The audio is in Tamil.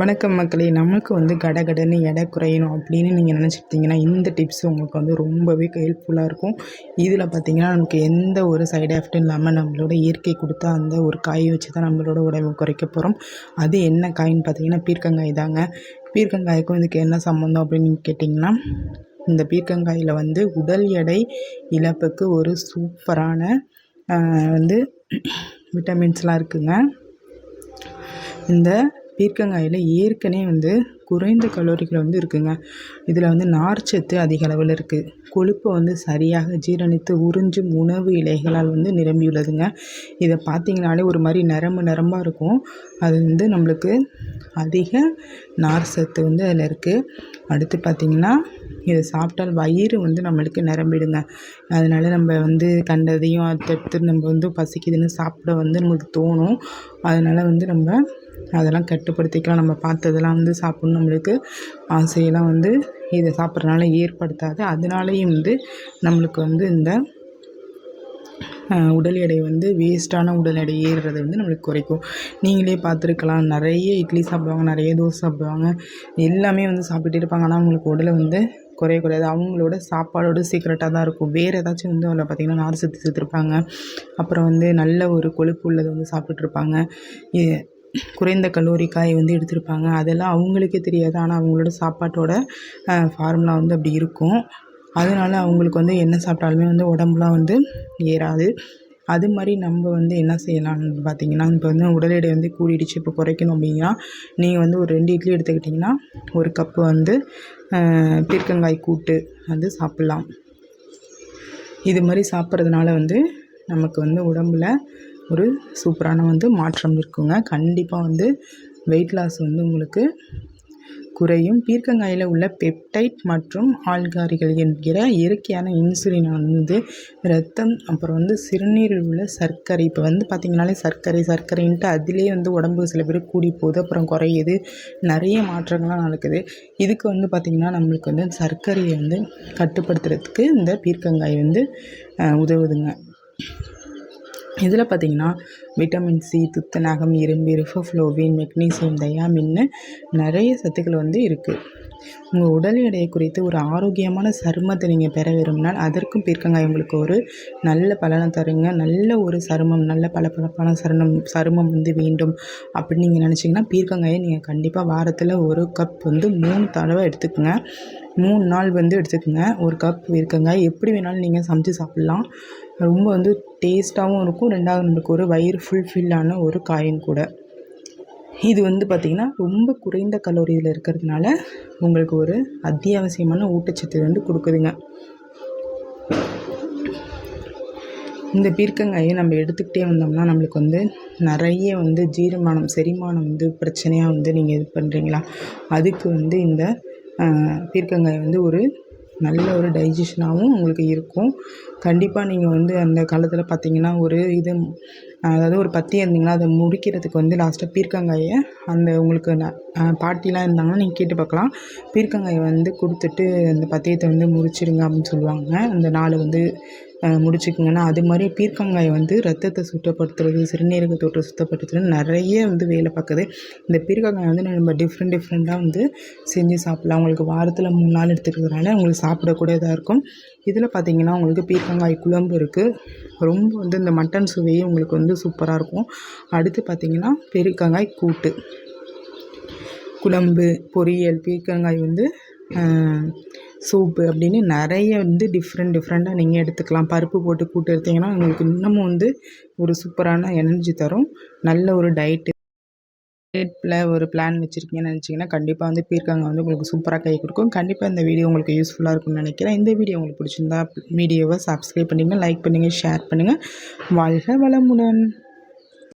வணக்கம் மக்களே. நமக்கு வந்து கடகடன்னு எடை குறையணும் அப்படின்னு நீங்கள் நினச்சிட்டிங்கன்னா இந்த டிப்ஸ் உங்களுக்கு வந்து ரொம்பவே ஹெல்ப்ஃபுல்லாக இருக்கும். இதில் பார்த்தீங்கன்னா நமக்கு எந்த ஒரு சைடு எஃபெக்டும் இல்லாமல் நம்மளோட இயற்கை கொடுத்தா அந்த ஒரு காய் வச்சு தான் நம்மளோட உடம்பு குறைக்க போகிறோம் அது என்ன காயின்னு பார்த்தீங்கன்னா பீர்க்கங்காய் தாங்க. பீர்க்கங்காய்க்கும் இதுக்கு என்ன சம்மந்தம் அப்படின்னு நீங்கள் கேட்டிங்கன்னா இந்த பீர்க்கங்காயில் வந்து உடல் எடை இழப்புக்கு ஒரு சூப்பரான வந்து விட்டமின்ஸ்லாம் இருக்குதுங்க இந்த பீர்க்கங்காயில் ஏற்கனவே வந்து குறைந்த கலோரிகள் வந்து இருக்குதுங்க இதில் வந்து நார்ச்சத்து அதிக அளவில் இருக்குது கொழுப்பை வந்து சரியாக ஜீரணித்து உறிஞ்சும் உணவு இலைகளால் வந்து நிரம்பியுள்ளதுங்க. இதை பார்த்திங்கனாலே ஒரு மாதிரி நரம்பு நரம்பாக இருக்கும். அது வந்து நம்மளுக்கு அதிக நார் சத்து வந்து அதில் இருக்குது அடுத்து பார்த்திங்கன்னா இதை சாப்பிட்டால் வயிறு வந்து நம்மளுக்கு நிரம்பிடுங்க. அதனால் நம்ம வந்து கண்டதையும் அடுத்தடுத்து நம்ம வந்து பசிக்குதுன்னு சாப்பிட வந்து நம்மளுக்கு தோணும். அதனால் வந்து நம்ம அதெல்லாம் கட்டுப்படுத்திக்கலாம். நம்ம பார்த்ததெல்லாம் வந்து சாப்பிட்ணும். நம்மளுக்கு ஆசையெல்லாம் வந்து இதை சாப்பிட்றதுனால ஏற்படுத்தாது. அதனாலேயும் வந்து நம்மளுக்கு வந்து இந்த உடல் எடை வந்து வேஸ்ட்டான உடல் எடை ஏறுறது வந்து நம்மளுக்கு குறைக்கும். நீங்களே பார்த்துருக்கலாம். நிறைய இட்லி சாப்பிடுவாங்க நிறைய தோசை சாப்பிடுவாங்க. எல்லாமே வந்து சாப்பிட்டுட்டே இருப்பாங்க. ஆனால் அவங்களுக்கு உடலை வந்து குறைய குறையாது. அவங்களோட சாப்பாடோட சீக்கிரட்டாக தான் இருக்கும். வேறு ஏதாச்சும் வந்து அதில் பார்த்திங்கன்னா நார் சத்து சேர்த்துருப்பாங்க அப்புறம் வந்து நல்ல ஒரு கொழுப்பு உள்ளதை வந்து சாப்பிட்டுட்ருப்பாங்க குறைந்த கல்லூரி காய் வந்து எடுத்திருப்பாங்க. அதெல்லாம் அவங்களுக்கே தெரியாது. ஆனால் அவங்களோட சாப்பாட்டோட ஃபார்முலா வந்து அப்படி இருக்கும். அதனால் அவங்களுக்கு வந்து என்ன சாப்பிட்டாலுமே வந்து உடம்புலாம் வந்து ஏறாது. அது மாதிரி நம்ம வந்து என்ன செய்யலாம்னு பார்த்தீங்கன்னா இப்போ வந்து உடல் எடை வந்து கூடிடுச்சு. இப்போ குறைக்கணும் அப்படின்னா நீங்கள் வந்து ஒரு ரெண்டு இட்லி எடுத்துக்கிட்டிங்கன்னா ஒரு கப்பு வந்து பீர்க்கங்காய் கூட்டு வந்து சாப்பிட்லாம். இது மாதிரி சாப்பிட்றதுனால வந்து நமக்கு வந்து உடம்பில் ஒரு சூப்பரான வந்து மாற்றம் இருக்குங்க. கண்டிப்பாக வந்து வெயிட் லாஸ் வந்து உங்களுக்கு குறையும். பீர்க்கங்காயில் உள்ள பெப்டைட் மற்றும் ஆல்காரிகள் என்கிற இயற்கையான இன்சுலின் வந்து ரத்தம் அப்புறம் வந்து சிறுநீரில் உள்ள சர்க்கரை. இப்போ வந்து பார்த்திங்கனாலே சர்க்கரை சர்க்கரைன்ட்டு அதிலே வந்து உடம்பு சில பேர் கூடி போகுது அப்புறம் குறையுது. நிறைய மாற்றங்கள்லாம் நடக்குது. இதுக்கு வந்து பார்த்திங்கன்னா நம்மளுக்கு வந்து சர்க்கரையை வந்து கட்டுப்படுத்துறதுக்கு இந்த பீர்க்கங்காய் வந்து உதவுதுங்க. இதில் பார்த்திங்கன்னா விட்டமின் சி துத்தநாகம் இரும்பு ரிஃபஃப்ளோவின் மெக்னீசியம் தயாமின்னு நிறைய சத்துக்கள் வந்து இருக்குது உங்கள் உடல் எடையை குறித்து ஒரு ஆரோக்கியமான சருமத்தை நீங்கள் பெற விரும்பினால் அதற்கும் பீர்க்கங்காய் உங்களுக்கு ஒரு நல்ல பலனை தருங்க. நல்ல ஒரு சருமம் நல்ல பளபளப்பான சருணம் சருமம் வந்து வேண்டும் அப்படின்னு நீங்கள் நினச்சிங்கன்னா பீர்க்கங்காயை நீங்கள் கண்டிப்பாக வாரத்தில் ஒரு கப் வந்து மூணு தடவை எடுத்துக்கோங்க. மூணு நாள் வந்து எடுத்துக்கோங்க. ஒரு கப் பீர்க்கங்காய் எப்படி வேணாலும் நீங்கள் சமைச்சு சாப்பிட்லாம். ரொம்ப வந்து டேஸ்ட்டாகவும் இருக்கும். ரெண்டாவது நம்மளுக்கு ஒரு வயிறு ஃபுல்ஃபில்லான ஒரு காயும் கூட. இது வந்து பார்த்திங்கன்னா ரொம்ப குறைந்த கலோரியில் இருக்கிறதுனால உங்களுக்கு ஒரு அத்தியாவசியமான ஊட்டச்சத்து வந்து கொடுக்குதுங்க. இந்த பீர்க்கங்காயை நம்ம எடுத்துக்கிட்டே வந்தோம்னா நம்மளுக்கு வந்து நிறைய வந்து ஜீரமானம் செரிமானம் வந்து பிரச்சனையாக வந்து நீங்கள் இது பண்ணுறீங்களா அதுக்கு வந்து இந்த பீர்க்கங்காய் வந்து ஒரு நல்ல ஒரு டைஜஷனாகவும் உங்களுக்கு இருக்கும். கண்டிப்பாக நீங்கள் வந்து அந்த காலத்தில் பார்த்தீங்கன்னா ஒரு இது அதாவது ஒரு பத்தி இருந்தீங்கன்னா அதை முடிக்கிறதுக்கு வந்து லாஸ்ட்டாக பீர்க்கங்காயை அந்த உங்களுக்கு பாட்டிலாம் இருந்தாங்கன்னா நீங்கள் கேட்டு பார்க்கலாம் பீர்க்கங்காயை வந்து கொடுத்துட்டு அந்த பத்தியத்தை வந்து முடிச்சிடுங்க அப்படின்னு சொல்லுவாங்க. அந்த நாள் வந்து முடிச்சுக்குங்கன்னா அது மாதிரி பீர்க்கங்காய் வந்து ரத்தத்தை சுத்தப்படுத்துறது சிறுநீரக தொற்றை சுத்தப்படுத்துறது நிறைய வந்து வேலை பார்க்குது. இந்த பீர்க்கங்காய் வந்து நம்ம டிஃப்ரெண்ட் டிஃப்ரெண்ட்டாக வந்து செஞ்சு சாப்பிட்லாம். உங்களுக்கு வாரத்தில் மூணு நாள் எடுத்துக்கிறதுனால உங்களுக்கு சாப்பிடக்கூடியதாக இருக்கும். இதில் பார்த்தீங்கன்னா உங்களுக்கு பீர்க்கங்காய் குழம்பு இருக்குது ரொம்ப வந்து இந்த மட்டன் சுவையே உங்களுக்கு வந்து சூப்பராக இருக்கும். அடுத்து பார்த்திங்கன்னா பீர்க்கங்காய் கூட்டு. குழம்பு பொரியல் பீர்க்கங்காய் வந்து சூப்பு அப்படின்னு நிறைய வந்து டிஃப்ரெண்ட் டிஃப்ரெண்ட்டாக நீங்கள் எடுத்துக்கலாம். பருப்பு போட்டு கூட்டு எடுத்திங்கன்னா உங்களுக்கு இன்னமும் வந்து ஒரு சூப்பரான எனர்ஜி தரும். நல்ல ஒரு டயட்டு டேட்டில் ஒரு பிளான் வச்சுருக்கீங்கன்னு நினச்சிங்கன்னா கண்டிப்பாக வந்து பீர்க்காங்க வந்து உங்களுக்கு சூப்பராக கை கொடுக்கும். கண்டிப்பாக இந்த வீடியோ உங்களுக்கு யூஸ்ஃபுல்லாக இருக்கும்னு நினைக்கிறேன். இந்த வீடியோ உங்களுக்கு பிடிச்சிருந்தா வீடியோவை சப்ஸ்கிரைப் பண்ணுங்கள் லைக் பண்ணுங்கள் ஷேர் பண்ணுங்கள் வாழ்க வளமுடன்.